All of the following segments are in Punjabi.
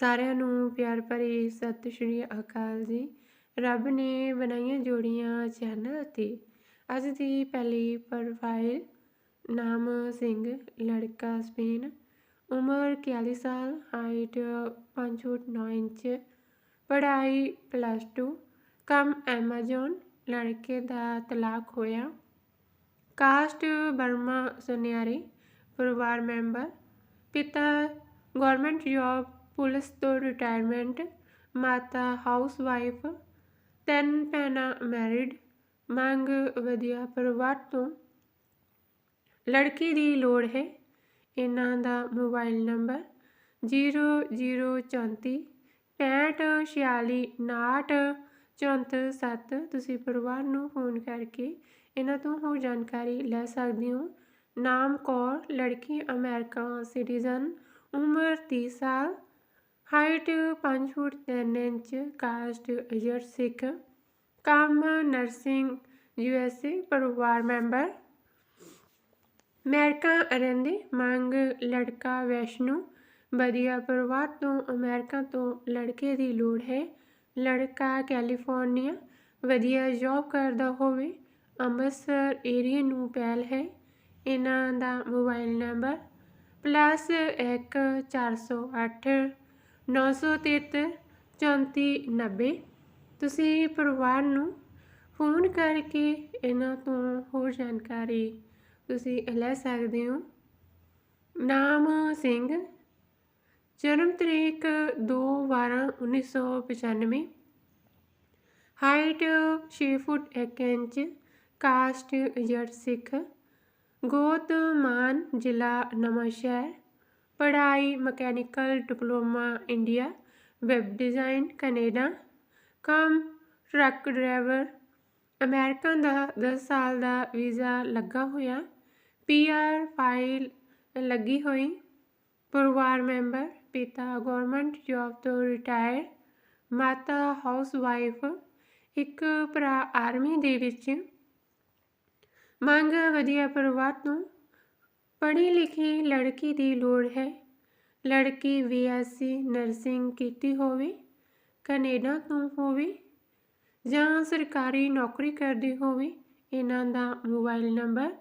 ਸਾਰਿਆਂ ਨੂੰ ਪਿਆਰ ਭਰੀ ਸਤਿ ਸ਼੍ਰੀ ਅਕਾਲ ਜੀ। ਰੱਬ ਨੇ ਬਣਾਈਆਂ ਜੋੜੀਆਂ ਚੈਨਲ ਤੇ ਅੱਜ ਦੀ ਪਹਿਲੀ ਪ੍ਰੋਫਾਈਲ ਨਾਮ ਸਿੰਘ, ਲੜਕਾ ਸਪੇਨ, ਉਮਰ 41 ਸਾਲ ਹਾਈਟ 5 ਫੁੱਟ 9 ਇੰਚ, ਪੜ੍ਹਾਈ ਪਲੱਸ 2 ਕੰਮ ਐਮਾਜ਼ਨ ਲੜਕੇ ਦਾ ਤਲਾਕ ਹੋਇਆ। ਕਾਸਟ ਬਰਮਾ ਸੁਨਿਆਰੇ, ਪਰਿਵਾਰ ਮੈਂਬਰ ਪਿਤਾ ਗਵਰਨਮੈਂਟ ਜੌਬ ਪੁਲਿਸ ਤੋਂ ਰਿਟਾਇਰਮੈਂਟ ਮਾਤਾ ਹਾਊਸਵਾਈਫ ਤਿੰਨ ਭੈਣਾਂ ਮੈਰਿਡ ਮੰਗ ਵਧੀਆ ਪਰਿਵਾਰ ਤੋਂ। ਲੜਕੀ ਦੀ ਲੋੜ ਹੈ। ਇਹਨਾਂ ਦਾ ਮੋਬਾਈਲ ਨੰਬਰ 0034 65 46 59 34 7 ਤੁਸੀਂ ਪਰਿਵਾਰ ਨੂੰ ਫੋਨ ਕਰਕੇ ਇਹਨਾਂ ਤੋਂ ਹੋਰ ਜਾਣਕਾਰੀ ਲੈ ਸਕਦੇ ਹੋ। ਨਾਮ ਕੌਰ ਲੜਕੀ ਅਮਰੀਕਾ ਸਿਟੀਜ਼ਨ ਉਮਰ 30 ਸਾਲ। ਹਾਈਟ 5 ਫੁੱਟ 3 ਇੰਚ, ਕਾਸਟ ਅਜਰ ਸਿੱਖ। ਕੰਮ ਨਰਸਿੰਗ, ਯੂ ਐਸ ਏ ਪਰਿਵਾਰ ਮੈਂਬਰ। ਅਮਰੀਕਾ ਰਹਿੰਦੇ ਮੰਗ ਲੜਕਾ ਵੈਸ਼ਨੂ। ਵਧੀਆ ਪਰਿਵਾਰ ਤੋਂ ਅਮਰੀਕਾ ਤੋਂ ਲੜਕੇ ਦੀ ਲੋੜ ਹੈ। ਲੜਕਾ ਕੈਲੀਫੋਰਨੀਆ, ਵਧੀਆ ਜੌਬ ਕਰਦਾ ਹੋਵੇ। ਅੰਮ੍ਰਿਤਸਰ ਏਰੀਆ ਨੂੰ ਪਹਿਲ ਹੈ। ਇਹਨਾਂ ਦਾ ਮੋਬਾਈਲ ਨੰਬਰ +1408 973 3490 ਤੁਸੀਂ ਪਰਿਵਾਰ ਨੂੰ ਫੋਨ ਕਰਕੇ ਇਹਨਾਂ ਤੋਂ ਹੋਰ ਜਾਣਕਾਰੀ ਤੁਸੀਂ ਲੈ ਸਕਦੇ ਹੋ। ਨਾਮ ਸਿੰਘ, ਜਨਮ ਤਰੀਕ 2/12/1995 ਹਾਈਟ 6 ਫੁੱਟ 1 ਇੰਚ, ਕਾਸਟ ਜੱਟ ਸਿੱਖ ਗੋਤ ਮਾਨ ਜ਼ਿਲ੍ਹਾ ਨਵਾਂਸ਼ਹਿਰ। ਪੜ੍ਹਾਈ, mechanical, diploma, India, web design, Canada, ਕੰਮ, ਟਰੱਕ ਡਰਾਈਵਰ ਅਮਰੀਕਾ ਦਾ 10 ਸਾਲ ਦਾ ਵੀਜ਼ਾ ਲੱਗਾ ਹੋਇਆ ਪੀਆਰ ਫਾਈਲ ਲੱਗੀ ਹੋਈ, ਪਰਿਵਾਰ ਮੈਂਬਰ, ਪਿਤਾ ਗਵਰਨਮੈਂਟ ਜੌਬ ਤੋਂ ਰਿਟਾਇਰ ਮਾਤਾ ਹਾਊਸ ਵਾਈਫ ਇੱਕ ਭਰਾ ਆਰਮੀ ਦੇ ਵਿੱਚ, ਮੰਗ ਵਧੀਆ ਪਰਿਵਾਰ ਤੋਂ ਪੜ੍ਹੀ ਲਿਖੀ ਲੜਕੀ ਦੀ ਲੋੜ ਹੈ। ਲੜਕੀ ਬੀਐਸਸੀ ਨਰਸਿੰਗ ਕੀਤੀ ਹੋਵੇ, ਕੈਨੇਡਾ ਤੋਂ ਹੋਵੇ ਜਾਂ ਸਰਕਾਰੀ ਨੌਕਰੀ ਕਰਦੀ ਹੋਵੇ, ਇਹਨਾਂ ਦਾ ਮੋਬਾਈਲ ਨੰਬਰ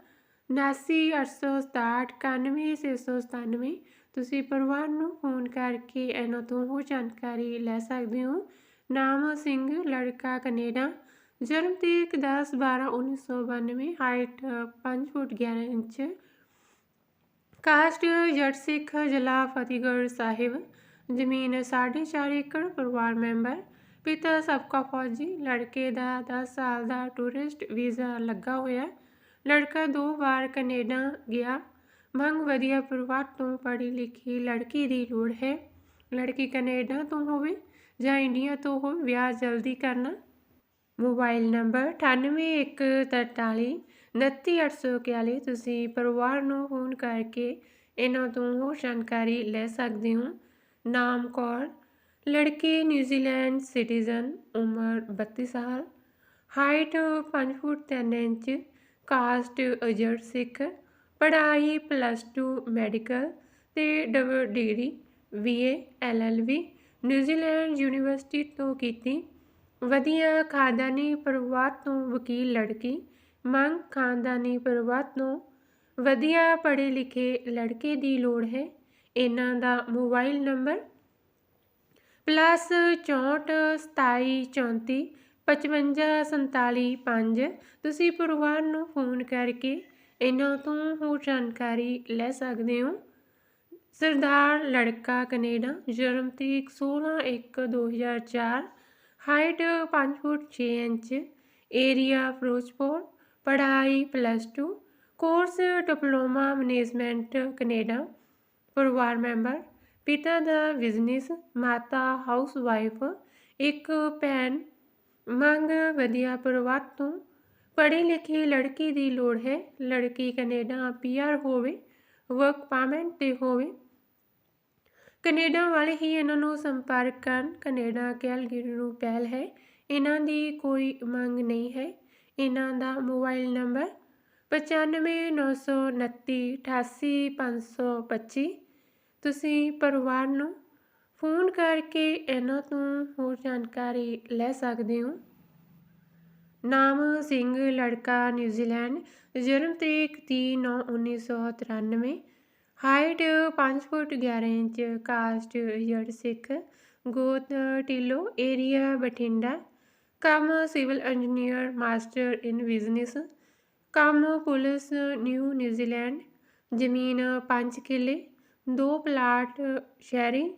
7986699697 ਤੁਸੀਂ ਪਰਿਵਾਰ ਨੂੰ ਫੋਨ ਕਰਕੇ ਇਹਨਾਂ ਤੋਂ ਹੋਰ ਜਾਣਕਾਰੀ ਲੈ ਸਕਦੇ ਹੋ। ਨਾਮ ਸਿੰਘ, ਲੜਕਾ ਕੈਨੇਡਾ, ਜਨਮ ਤਰੀਕ 10 12 1992 ਹਾਈਟ 5 ਫੁੱਟ 11 ਇੰਚ ਕਾਸਟ ਜੱਟ ਸਿੱਖ ਜ਼ਿਲ੍ਹਾ ਫਤਿਹਗੜ੍ਹ ਸਾਹਿਬ, ਜ਼ਮੀਨ 4.5 ਏਕੜ ਪਰਿਵਾਰ ਮੈਂਬਰ, ਪਿਤਾ ਸਬਕਾ ਫੌਜੀ, ਲੜਕੇ ਦਾ 10 ਸਾਲ ਦਾ ਟੂਰਿਸਟ ਵੀਜ਼ਾ ਲੱਗਾ ਹੋਇਆ। ਲੜਕਾ ਦੋ ਵਾਰ ਕੈਨੇਡਾ ਗਿਆ। ਮੰਗ ਵਧੀਆ ਪਰਿਵਾਰ ਤੋਂ ਪੜ੍ਹੀ ਲਿਖੀ ਲੜਕੀ ਦੀ ਲੋੜ ਹੈ। ਲੜਕੀ ਕੈਨੇਡਾ ਤੋਂ ਹੋਵੇ ਜਾਂ ਇੰਡੀਆ ਤੋਂ ਹੋਵੇ, ਵਿਆਹ ਜਲਦੀ ਕਰਨਾ। ਮੋਬਾਈਲ ਨੰਬਰ 9814 29841 ਤੁਸੀਂ ਪਰਿਵਾਰ ਨੂੰ ਫੋਨ ਕਰਕੇ ਇਹਨਾਂ ਤੋਂ ਹੋਰ ਜਾਣਕਾਰੀ ਲੈ ਸਕਦੇ ਹੋ। ਨਾਮ ਕੌਰ ਲੜਕੇ, ਨਿਊਜ਼ੀਲੈਂਡ ਸਿਟੀਜ਼ਨ, ਉਮਰ 32 ਸਾਲ। ਹਾਈਟ 5 ਫੁੱਟ 3 ਇੰਚ, ਕਾਸਟ ਅਜਰ ਸਿੱਖ। ਪੜ੍ਹਾਈ ਪਲੱਸ 2 ਮੈਡੀਕਲ ਤੇ double degree BA LLB New Zealand university ਤੋਂ ਕੀਤੀ। ਵਧੀਆ ਖਾਨਦਾਨੀ ਪਰਿਵਾਰ ਤੋਂ ਵਕੀਲ ਲੜਕੀ। ਮੰਗ ਖਾਨਦਾਨੀ ਪਰਿਵਾਰ ਤੋਂ ਵਧੀਆ ਪੜ੍ਹੇ ਲਿਖੇ ਲੜਕੇ ਦੀ ਲੋੜ ਹੈ। ਇਹਨਾਂ ਦਾ ਮੋਬਾਈਲ ਨੰਬਰ ਪਲੱਸ 64 27 34 55 47 5 ਤੁਸੀਂ ਪਰਿਵਾਰ ਨੂੰ ਫੋਨ ਕਰਕੇ ਇਹਨਾਂ ਤੋਂ ਹੋਰ ਜਾਣਕਾਰੀ ਲੈ ਸਕਦੇ ਹੋ। ਸਰਦਾਰ ਲੜਕਾ ਕੈਨੇਡਾ, ਜਨਮ ਤਰੀਕ 16 1 2004 height 5 foot 6 inch, area Firozpur. ਪੜ੍ਹਾਈ plus two course diploma management Canada, ਪਰਿਵਾਰ ਮੈਂਬਰ, ਪਿਤਾ ਦਾ ਬਿਜ਼ਨਸ ਮਾਤਾ ਹਾਊਸ ਵਾਈਫ ਇੱਕ ਭੈਣ, ਮੰਗ ਵਧੀਆ ਪਰਿਵਾਰ ਤੋਂ। ਪੜ੍ਹੇ ਲਿਖੀ ਲੜਕੀ ਦੀ ਲੋੜ ਹੈ, ਲੜਕੀ ਕੈਨੇਡਾ ਪੀਆਰ ਹੋਵੇ ਵਰਕ ਪਰਮਿਟ ਤੇ ਹੋਵੇ। ਕੈਨੇਡਾ ਵਾਲੇ ਹੀ ਇਹਨਾਂ ਨੂੰ ਸੰਪਰਕ ਕਰਨ, ਕੈਨੇਡਾ ਕੈਲਗਰੀ ਨੂੰ ਪਹਿਲ ਹੈ। ਇਹਨਾਂ ਦੀ ਕੋਈ ਮੰਗ ਨਹੀਂ ਹੈ। ਇਹਨਾਂ ਦਾ ਮੋਬਾਈਲ ਨੰਬਰ 9599288525 ਤੁਸੀਂ ਪਰਿਵਾਰ ਨੂੰ ਫੋਨ ਕਰਕੇ ਇਹਨਾਂ ਤੋਂ ਹੋਰ ਜਾਣਕਾਰੀ ਲੈ ਸਕਦੇ ਹੋ। ਨਾਮ ਸਿੰਘ, ਲੜਕਾ, ਨਿਊਜ਼ੀਲੈਂਡ, ਜਨਮ ਤਰੀਕ 30/9/1993 ਹਾਈਟ 5 ਫੁੱਟ 11 ਇੰਚ, ਕਾਸਟ ਜੜ ਸਿੱਖ, ਗੋਤ ਟਿੱਲੋ ਏਰੀਆ, ਬਠਿੰਡਾ। ਕੰਮ civil engineer, master in business, ਕੰਮ ਪੁਲਿਸ, ਨਿਊ ਨਿਊਜ਼ੀਲੈਂਡ, ਜ਼ਮੀਨ 5 ਕਿੱਲੇ, ਦੋ ਪਲਾਟ ਸ਼ਹਿਰੀ।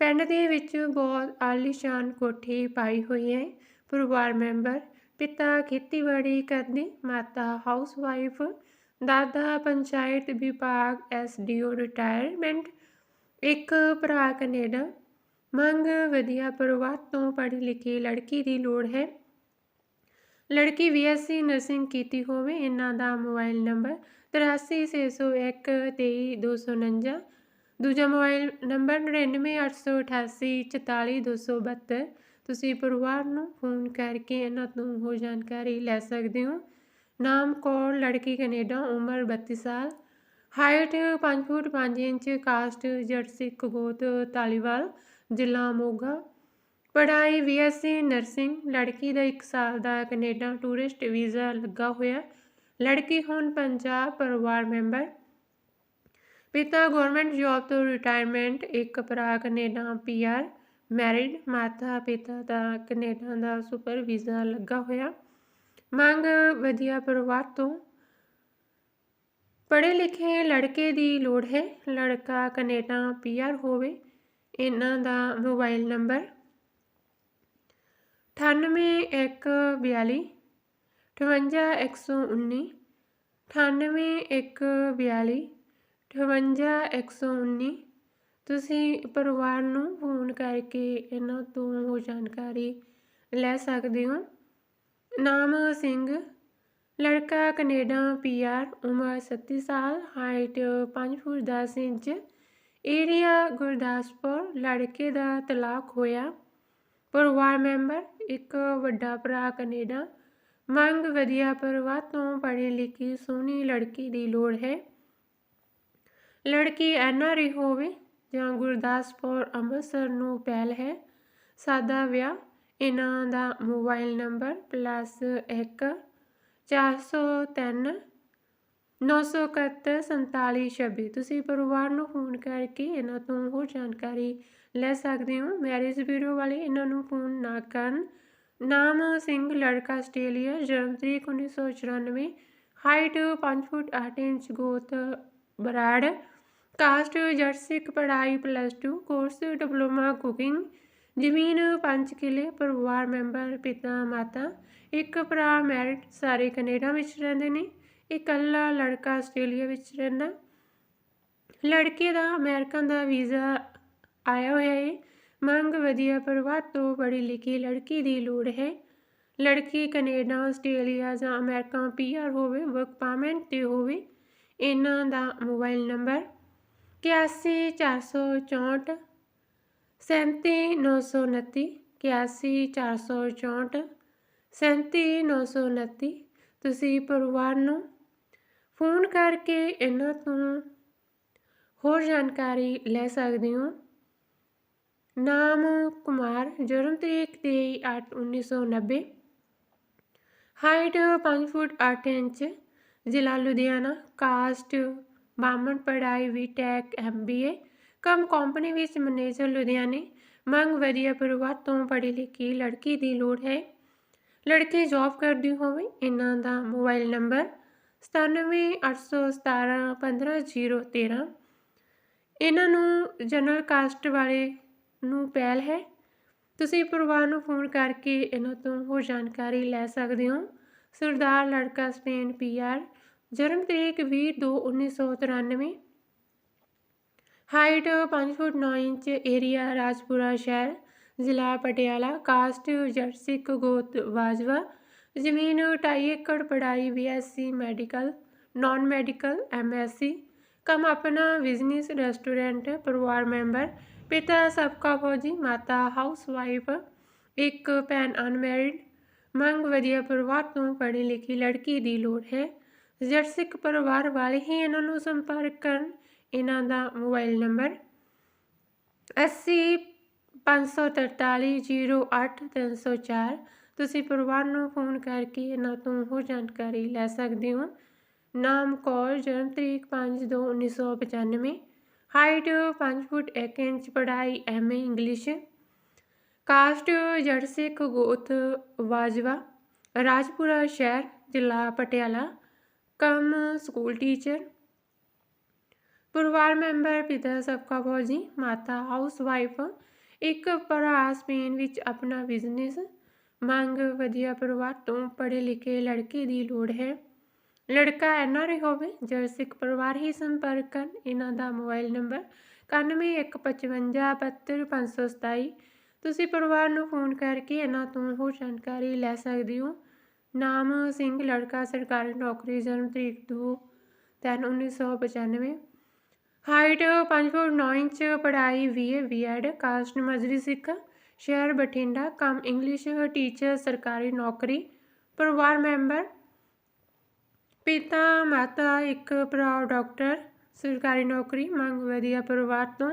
ਪਿੰਡ ਦੇ ਵਿੱਚ ਬਹੁਤ ਆਲੀਸ਼ਾਨ ਕੋਠੀ ਪਾਈ ਹੋਈ ਹੈ। ਪਰਿਵਾਰ ਮੈਂਬਰ, ਪਿਤਾ ਖੇਤੀਬਾੜੀ ਕਰਦੇ, ਮਾਤਾ ਹਾਊਸਵਾਈਫ, ਦਾਦਾ ਪੰਚਾਇਤ ਵਿਭਾਗ ਐਸਡੀਓ ਰਿਟਾਇਰਮੈਂਟ, ਇੱਕ ਭਰਾ ਕੈਨੇਡਾ ਮੰਗ, ਵਧੀਆ ਪਰਿਵਾਰ ਤੋਂ ਪੜ੍ਹੀ ਲਿਖੀ ਲੜਕੀ ਦੀ ਲੋੜ ਹੈ। ਲੜਕੀ ਬੀਐਸਸੀ ਨਰਸਿੰਗ ਕੀਤੀ ਹੋਵੇ, ਇਹਨਾਂ ਦਾ ਮੋਬਾਈਲ ਨੰਬਰ 8361 23249 ਦੂਜਾ ਮੋਬਾਈਲ ਨੰਬਰ 9988844272 ਤੁਸੀਂ ਪਰਿਵਾਰ ਨੂੰ ਫੋਨ ਕਰਕੇ ਇਹਨਾਂ ਤੋਂ ਹੋ ਜਾਣਕਾਰੀ ਲੈ ਸਕਦੇ ਹੋ। ਨਾਮ ਕੌਰ ਲੜਕੀ ਕੈਨੇਡਾ, ਉਮਰ 32 ਸਾਲ। ਹਾਈਟ 5 ਫੁੱਟ 5 ਇੰਚ, ਕਾਸਟ, ਜਰਸੀ ਸਿੱਖ ਗੋਤ ਤਾਲੀਵਾਲ। ਜ਼ਿਲ੍ਹਾ ਮੋਗਾ ਪੜ੍ਹਾਈ ਬੀਐਸਸੀ ਨਰਸਿੰਗ, ਲੜਕੀ ਦਾ 1 ਸਾਲ ਦਾ ਕੈਨੇਡਾ ਟੂਰਿਸਟ ਵੀਜ਼ਾ ਲੱਗਾ ਹੋਇਆ। ਲੜਕੀ ਹੁਣ ਪੰਜਾਬ ਪਰਿਵਾਰ ਮੈਂਬਰ। ਪਿਤਾ ਗਵਰਨਮੈਂਟ ਜੌਬ ਤੋਂ ਰਿਟਾਇਰਮੈਂਟ ਇੱਕ ਭਰਾ ਕੈਨੇਡਾ ਪੀਆਰ ਮੈਰਿਡ ਮਾਤਾ ਪਿਤਾ ਦਾ ਕੈਨੇਡਾ ਦਾ ਸੁਪਰ ਵੀਜ਼ਾ ਲੱਗਾ ਹੋਇਆ। ਮੰਗ ਵਧੀਆ ਪਰਿਵਾਰ ਤੋਂ। ਪੜ੍ਹੇ ਲਿਖੇ ਲੜਕੇ ਦੀ ਲੋੜ ਹੈ। ਲੜਕਾ ਕੈਨੇਡਾ ਪੀਆਰ ਹੋਵੇ। ਇਹਨਾਂ ਦਾ ਮੋਬਾਈਲ ਨੰਬਰ 9814 58119 9814 58119 ਤੁਸੀਂ ਪਰਿਵਾਰ ਨੂੰ ਫੋਨ ਕਰਕੇ ਇਹਨਾਂ ਤੋਂ ਉਹ ਜਾਣਕਾਰੀ ਲੈ ਸਕਦੇ ਹੋ। ਨਾਮ ਸਿੰਘ, ਲੜਕਾ ਕੈਨੇਡਾ ਪੀਆਰ ਉਮਰ 37 ਸਾਲ, height 5 foot 10 inch area Gurdaspur ਲੜਕੇ ਦਾ ਤਲਾਕ ਹੋਇਆ। ਪਰਿਵਾਰ ਮੈਂਬਰ, ਇੱਕ ਵੱਡਾ ਭਰਾ ਕੈਨੇਡਾ। ਮੰਗ ਵਧੀਆ ਪਰਿਵਾਰ ਤੋਂ ਪੜ੍ਹੀ ਲਿਖੀ ਸੋਹਣੀ ਲੜਕੀ ਦੀ ਲੋੜ ਹੈ। ਲੜਕੀ ਐਨਆਰਆਈ ਹੋਵੇ ਜਾਂ ਗੁਰਦਾਸਪੁਰ ਅੰਮ੍ਰਿਤਸਰ ਨੂੰ ਪਹਿਲ ਹੈ। ਸਾਦਾ ਵਿਆਹ, ਇਹਨਾਂ ਦਾ ਮੋਬਾਈਲ ਨੰਬਰ +1 403 971 ਤੁਸੀਂ ਪਰਿਵਾਰ ਨੂੰ ਫੋਨ ਕਰਕੇ ਇਹਨਾਂ ਤੋਂ ਹੋਰ ਜਾਣਕਾਰੀ ਲੈ ਸਕਦੇ ਹੋ। ਮੈਰਿਜ ਬਿਊਰੋ ਵਾਲੇ ਇਹਨਾਂ ਨੂੰ ਫੋਨ ਨਾ ਕਰਨ। ਨਾਮ ਸਿੰਘ, ਲੜਕਾ ਆਸਟ੍ਰੇਲੀਆ, ਜਨਮ ਤਰੀਕ 1994 ਹਾਈਟ 5 ਫੁੱਟ 8 ਇੰਚ, ਗੋਤ ਬਰਾੜ। ਕਾਸਟ ਜਰਸਿਕ ਪੜਾਈ ਪਲੱਸ 2 ਕੋਰਸ ਡਿਪਲੋਮਾ ਕੁਕਿੰਗ। ਜ਼ਮੀਨ 5 ਕਿਲੇ, ਪਰਿਵਾਰ ਮੈਂਬਰ, ਪਿਤਾ, ਮਾਤਾ। ਇੱਕ ਭਰਾ, ਮੈਰਿਟ, ਸਾਰੇ ਕੈਨੇਡਾ ਵਿੱਚ ਰਹਿੰਦੇ ਨੇ। ਇਕੱਲਾ ਲੜਕਾ ਆਸਟ੍ਰੇਲੀਆ ਵਿੱਚ ਰਹਿੰਦਾ। ਲੜਕੇ ਦਾ ਅਮਰੀਕਾ ਦਾ ਵੀਜ਼ਾ ਆਇਆ ਹੋਇਆ ਹੈ ਮੰਗ ਵਧੀਆ ਪਰਿਵਾਰ ਤੋਂ ਪੜ੍ਹੀ ਲਿਖੀ ਲੜਕੀ ਦੀ ਲੋੜ ਹੈ। ਲੜਕੀ ਕੈਨੇਡਾ, ਆਸਟ੍ਰੇਲੀਆ ਜਾਂ ਅਮਰੀਕਾ ਪੀਆਰ ਹੋਵੇ, ਵਰਕ ਪਰਮਿਟ ਤੇ ਹੋਵੇ, ਇਹਨਾਂ ਦਾ ਮੋਬਾਈਲ ਨੰਬਰ 81464 37929 81464 37929 ਤੁਸੀਂ ਪਰਿਵਾਰ ਨੂੰ ਫੋਨ ਕਰਕੇ ਇਹਨਾਂ ਤੋਂ ਹੋਰ ਜਾਣਕਾਰੀ ਲੈ ਸਕਦੇ ਹੋ। ਨਾਮ ਕੁਮਾਰ, ਜਨਮ ਤਰੀਕ 23/8/1990 ਹਾਈਟ 5 ਫੁੱਟ 8 ਇੰਚ, ਜ਼ਿਲ੍ਹਾ ਲੁਧਿਆਣਾ। ਕਾਸਟ ਬਾਮਨ ਪੜਾਈ ਵੀ ਟੈਕ ਐਮਬੀਏ ਕੰਮ ਕੰਪਨੀ ਵਿੱਚ ਮੈਨੇਜਰ ਲੁਧਿਆਣੇ। ਮੰਗ ਵਧੀਆ ਪਰਿਵਾਰ ਤੋਂ ਪੜ੍ਹੀ ਲਿਖੀ ਲੜਕੀ ਦੀ ਲੋੜ ਹੈ। ਲੜਕੀ ਜੌਬ ਕਰਦੀ ਹੋਵੇ, ਇਹਨਾਂ ਦਾ ਮੋਬਾਈਲ ਨੰਬਰ ਸਤਾਨਵੇਂ ਅੱਠ ਸੌ ਸਤਾਰਾਂ ਪੰਦਰਾਂ ਜੀਰੋ ਤੇਰਾਂ। ਇਹਨਾਂ ਨੂੰ ਜਨਰਲ ਕਾਸਟ ਵਾਲੇ ਨੂੰ ਪਹਿਲ ਹੈ। ਤੁਸੀਂ ਪਰਿਵਾਰ ਨੂੰ ਫੋਨ ਕਰਕੇ ਇਹਨਾਂ ਤੋਂ ਹੋਰ ਜਾਣਕਾਰੀ ਲੈ ਸਕਦੇ ਹੋ। ਸਰਦਾਰ ਲੜਕਾ ਸਪੇਨ ਪੀਆਰ ਜਨਮ ਤਰੀਕ 20 2 1993 height 5 foot 9 inch, area Rajpura ਸ਼ਹਿਰ, ਜ਼ਿਲ੍ਹਾ ਪਟਿਆਲਾ। ਕਾਸਟ ਜੱਟ ਗੋਤ ਵਾਜਵਾ। ਜ਼ਮੀਨ 2.5 ਏਕੜ ਪੜਾਈ BSc medical, non medical MSc cum ਆਪਣਾ ਬਿਜ਼ਨਸ, ਰੈਸਟੋਰੈਂਟ, ਪਰਿਵਾਰ ਮੈਂਬਰ, ਪਿਤਾ ਸਬਕਾ ਫੌਜੀ, ਮਾਤਾ ਹਾਊਸ ਵਾਈਫ, ਇੱਕ ਭੈਣ ਅਨਮੈਰਿਡ, ਮੰਗ ਵਧੀਆ ਪਰਿਵਾਰ ਤੋਂ ਪੜ੍ਹੀ ਲਿਖੀ ਲੜਕੀ ਦੀ ਲੋੜ ਹੈ। ਜੱਟ ਸਿੱਖ ਪਰਿਵਾਰ ਵਾਲੇ ਹੀ ਇਹਨਾਂ ਨੂੰ ਸੰਪਰਕ ਕਰਨ, ਇਹਨਾਂ ਦਾ ਮੋਬਾਈਲ ਨੰਬਰ 80 543 08 304 ਤੁਸੀਂ ਪਰਿਵਾਰ ਨੂੰ ਫੋਨ ਕਰਕੇ ਇਹਨਾਂ ਤੋਂ ਹੋਰ ਜਾਣਕਾਰੀ ਲੈ ਸਕਦੇ ਹੋ। ਨਾਮ ਕੌਰ, ਜਨਮ ਤਰੀਕ 5/2/1995 ਹਾਈਟ 5 ਫੁੱਟ 1 ਇੰਚ, ਪੜ੍ਹਾਈ ਐਮਏ ਇੰਗਲਿਸ਼। ਕਾਸਟ, ਜੜ ਸਿੱਖ, ਗੋਤ, ਵਾਜਵਾ। ਰਾਜਪੁਰਾ ਸ਼ਹਿਰ, ਜ਼ਿਲ੍ਹਾ ਪਟਿਆਲਾ। ਕੰਮ ਸਕੂਲ ਟੀਚਰ। ਪਰਿਵਾਰ ਮੈਂਬਰ, ਪਿਤਾ ਸਬਕਾ ਫੌਜੀ, ਮਾਤਾ ਹਾਊਸ ਵਾਈਫ। ਇੱਕ ਭਰਾ ਸਪੇਨ ਵਿੱਚ ਆਪਣਾ ਬਿਜ਼ਨਸ ਮੰਗ ਵਧੀਆ ਪਰਿਵਾਰ ਤੋਂ ਪੜ੍ਹੇ ਲਿਖੇ ਲੜਕੇ ਦੀ ਲੋੜ ਹੈ। ਲੜਕਾ ਐਨਆਰਆਈ ਹੋਵੇ ਜਾਂ ਸਿੱਖ ਪਰਿਵਾਰ ਹੀ ਸੰਪਰਕ ਕਰਨ। ਇਹਨਾਂ ਦਾ ਮੋਬਾਈਲ ਨੰਬਰ 9115572527 ਤੁਸੀਂ ਪਰਿਵਾਰ ਨੂੰ ਫੋਨ ਕਰਕੇ ਇਹਨਾਂ ਤੋਂ ਹੋਰ ਜਾਣਕਾਰੀ ਲੈ ਸਕਦੇ ਹੋ। ਨਾਮ ਸਿੰਘ, ਲੜਕਾ, ਸਰਕਾਰੀ ਨੌਕਰੀ, ਜਨਮ ਤਰੀਕ 2 ਤਿੰਨ 1995 ਹਾਈਟ 5 ਫੁੱਟ 9 ਇੰਚ, ਪੜ੍ਹਾਈ ਬੀਏ ਬੀਐਡ, ਕਾਸਟ ਮਜਰੀ ਸਿੱਖ। ਸ਼ਹਿਰ ਬਠਿੰਡਾ, ਕੰਮ ਇੰਗਲਿਸ਼, ਟੀਚਰ, ਸਰਕਾਰੀ ਨੌਕਰੀ, ਪਰਿਵਾਰ ਮੈਂਬਰ, ਪਿਤਾ, ਮਾਤਾ, ਇੱਕ ਭਰਾ, ਡਾਕਟਰ, ਸਰਕਾਰੀ ਨੌਕਰੀ, ਮੰਗ ਵਧੀਆ ਪਰਿਵਾਰ ਤੋਂ।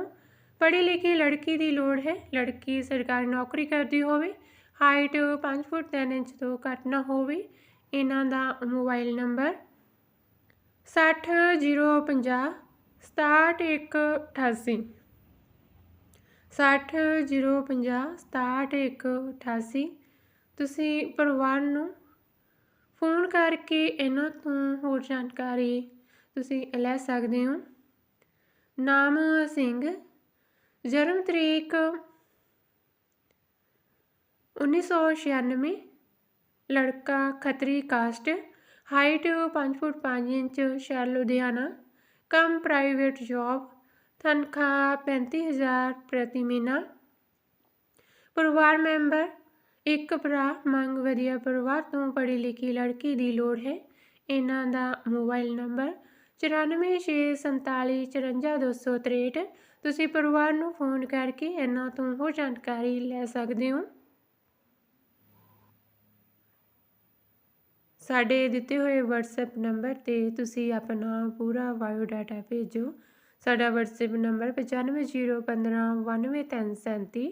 ਪੜ੍ਹੀ ਲਿਖੀ ਲੜਕੀ ਦੀ ਲੋੜ ਹੈ। ਲੜਕੀ ਸਰਕਾਰੀ ਨੌਕਰੀ ਕਰਦੀ ਹੋਵੇ, ਹਾਈਟ 5 ਫੁੱਟ 3 ਇੰਚ ਤੋਂ ਘੱਟ ਨਾ ਹੋਵੇ। ਇਹਨਾਂ ਦਾ ਮੋਬਾਈਲ ਨੰਬਰ 60050 67188 60050 67188 ਤੁਸੀਂ ਪਰਿਵਾਰ ਨੂੰ ਫੋਨ ਕਰਕੇ ਇਹਨਾਂ ਤੋਂ ਹੋਰ ਜਾਣਕਾਰੀ ਤੁਸੀਂ ਲੈ ਸਕਦੇ ਹੋ। ਨਾਮ ਸਿੰਘ, ਜਨਮ ਤਰੀਕ 1996 ਲੜਕਾ Khatri caste, height 5 foot 5 inch, ਸ਼ਹਿਰ ਲੁਧਿਆਣਾ। ਕੰਮ ਪ੍ਰਾਈਵੇਟ ਜੌਬ ਤਨਖਾਹ 35000 ਪ੍ਰਤੀ ਮਹੀਨਾ। ਪਰਿਵਾਰ ਮੈਂਬਰ, ਇੱਕ ਭਰਾ, ਮੰਗ ਵਧੀਆ ਪਰਿਵਾਰ ਤੋਂ ਪੜ੍ਹੀ ਲਿਖੀ ਲੜਕੀ ਦੀ ਲੋੜ ਹੈ। ਇਹਨਾਂ ਦਾ ਮੋਬਾਈਲ ਨੰਬਰ 9464454263 ਤੁਸੀਂ ਪਰਿਵਾਰ ਨੂੰ ਫੋਨ ਕਰਕੇ ਇਹਨਾਂ ਤੋਂ ਹੋਰ ਜਾਣਕਾਰੀ ਲੈ ਸਕਦੇ ਹੋ। ਸਾਡੇ ਦਿੱਤੇ ਹੋਏ WhatsApp ਨੰਬਰ ਤੇ ਤੁਸੀਂ ਆਪਣਾ ਪੂਰਾ ਬਾਇਓ ਡਾਟਾ ਭੇਜੋ। ਸਾਡਾ ਵਟਸਐਪ ਨੰਬਰ ਪਚਾਨਵੇਂ ਜ਼ੀਰੋ ਪੰਦਰਾਂ ਬਾਨਵੇਂ ਤਿੰਨ ਸੈਂਤੀ